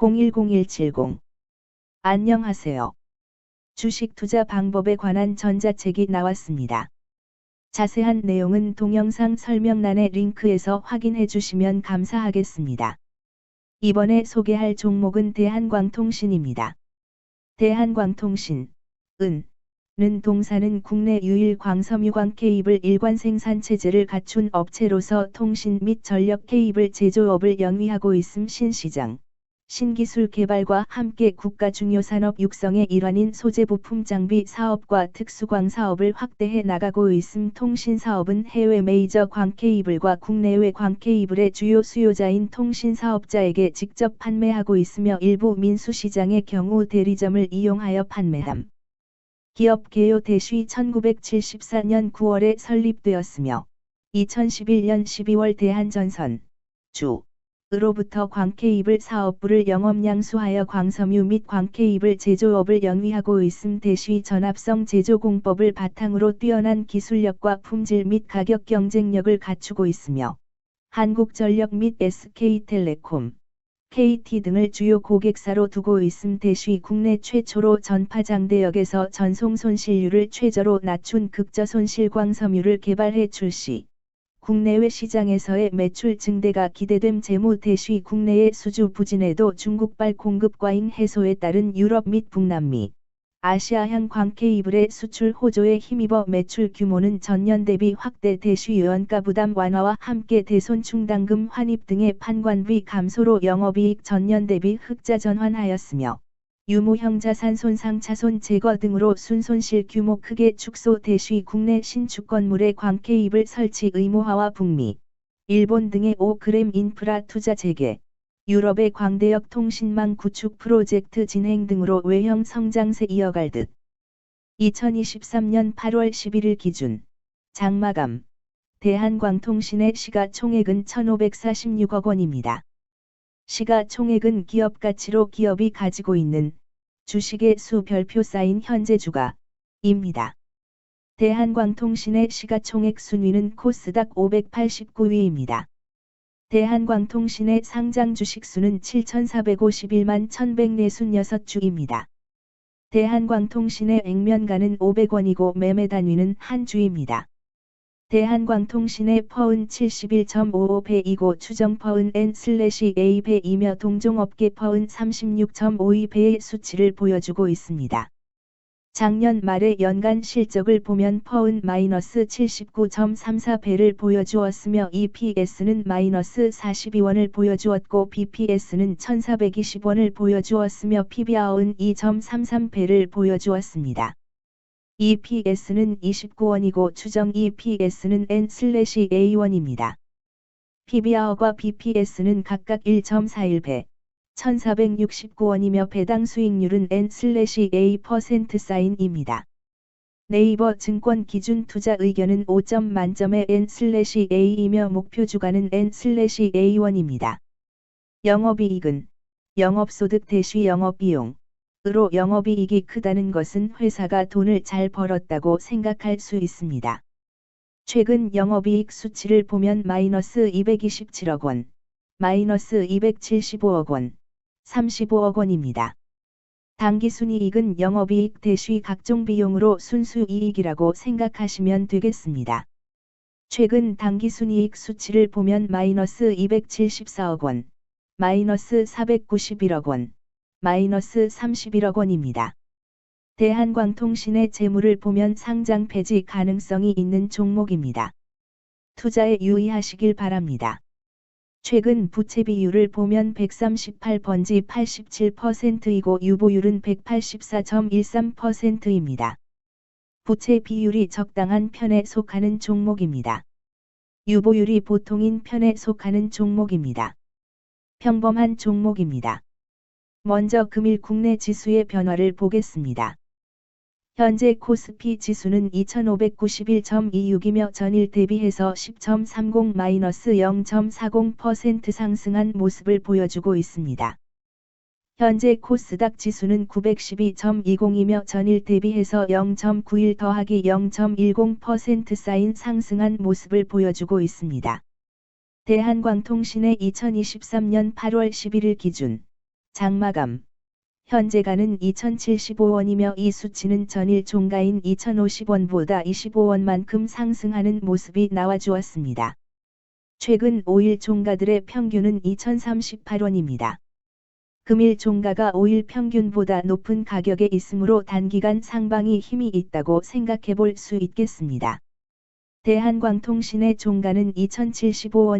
010170 안녕하세요. 주식 투자 방법에 관한 전자책이 나왔습니다. 자세한 내용은 동영상 설명란의 링크에서 확인해 주시면 감사하겠습니다. 이번에 소개할 종목은 대한광통신입니다. 대한광통신, 은, 는 동사는 국내 유일 광섬유광 케이블 일관 생산 체제를 갖춘 업체로서 통신 및 전력 케이블 제조업을 영위하고 있음 신시장. 신기술 개발과 함께 국가 중요 산업 육성의 일환인 소재 부품 장비 사업과 특수광 사업을 확대해 나가고 있음 통신 사업은 해외 메이저 광 케이블과 국내외 광 케이블의 주요 수요자인 통신 사업자에게 직접 판매하고 있으며 일부 민수 시장의 경우 대리점을 이용하여 판매함. 기업 개요 대시 1974년 9월에 설립되었으며 2011년 12월 대한전선 주 으로부터 광케이블 사업부를 영업양수하여 광섬유 및 광케이블 제조업을 영위하고 있음 대시 전압성 제조공법을 바탕으로 뛰어난 기술력과 품질 및 가격 경쟁력을 갖추고 있으며 한국전력 및 SK텔레콤, KT 등을 주요 고객사로 두고 있음 대시 국내 최초로 전파장대역에서 전송 손실률을 최저로 낮춘 극저 손실 광섬유를 개발해 출시. 국내외 시장에서의 매출 증대가 기대됨 재무 대시 국내의 수주 부진에도 중국발 공급 과잉 해소에 따른 유럽 및 북남미, 아시아향 광케이블의 수출 호조에 힘입어 매출 규모는 전년 대비 확대 대시 연가 부담 완화와 함께 대손 충당금 환입 등의 판관비 감소로 영업이익 전년 대비 흑자 전환하였으며 유무형 자산 손상 차손 제거 등으로 순손실 규모 크게 축소 대시 국내 신축 건물의 광케이블 설치 의무화와 북미, 일본 등의 5g 인프라 투자 재개, 유럽의 광대역 통신망 구축 프로젝트 진행 등으로 외형 성장세 이어갈 듯. 2023년 8월 11일 기준 장마감 대한광통신의 시가 총액은 1,546억 원입니다. 시가총액은 기업 가치로 기업이 가지고 있는 주식의 수 별표 쌓인 현재 주가입니다. 대한광통신의 시가총액 순위는 코스닥 589위입니다. 대한광통신의 상장 주식수는 7,451만 1,146주입니다. 대한광통신의 액면가는 500원이고 매매 단위는 한 주입니다. 대한광통신의 퍼은 71.55배이고 추정 퍼은 N/A배이며 동종업계 퍼은 36.52배의 수치를 보여주고 있습니다. 작년 말의 연간 실적을 보면 퍼은 마이너스 79.34배를 보여주었으며 EPS는 마이너스 42원을 보여주었고 BPS는 1420원을 보여주었으며 PBR은 2.33배를 보여주었습니다. EPS는 29원이고 추정 EPS는 N/A1입니다. PBR과 BPS는 각각 1.41배, 1469원이며 배당 수익률은 N/A% 사인입니다. 네이버 증권 기준 투자 의견은 5점 만점의 N/A이며 목표 주가는 N/A1입니다. 영업이익은 영업소득 대시 영업비용 으로 영업이익이 크다는 것은 회사가 돈을 잘 벌었다고 생각할 수 있습니다. 최근 영업이익 수치를 보면 마이너스 227억 원, 마이너스 275억 원, 35억 원입니다. 당기순이익은 영업이익 대시 각종 비용으로 순수이익이라고 생각하시면 되겠습니다. 최근 당기순이익 수치를 보면 마이너스 274억 원, 마이너스 491억 원, 마이너스 31억 원입니다. 대한광통신의 재물을 보면 상장 폐지 가능성이 있는 종목입니다. 투자에 유의하시길 바랍니다. 최근 부채 비율을 보면 138번지 87%이고 유보율은 184.13%입니다. 부채 비율이 적당한 편에 속하는 종목입니다. 유보율이 보통인 편에 속하는 종목입니다. 평범한 종목입니다. 먼저 금일 국내 지수의 변화를 보겠습니다. 현재 코스피 지수는 2591.26이며 전일 대비해서 10.30-0.40% 상승한 모습을 보여주고 있습니다. 현재 코스닥 지수는 912.20이며 전일 대비해서 0.91 더하기 0.10% 쌓인 상승한 모습을 보여주고 있습니다. 대한광통신의 2023년 8월 11일 기준 장마감. 현재가는 2,075원이며 이 수치는 전일 종가인 2,050원보다 25원만큼 상승하는 모습이 나와주었습니다. 최근 5일 종가들의 평균은 2,038원입니다. 금일 종가가 5일 평균보다 높은 가격에 있으므로 단기간 상방이 힘이 있다고 생각해 볼 수 있겠습니다. 대한광통신의 종가는 2,075원이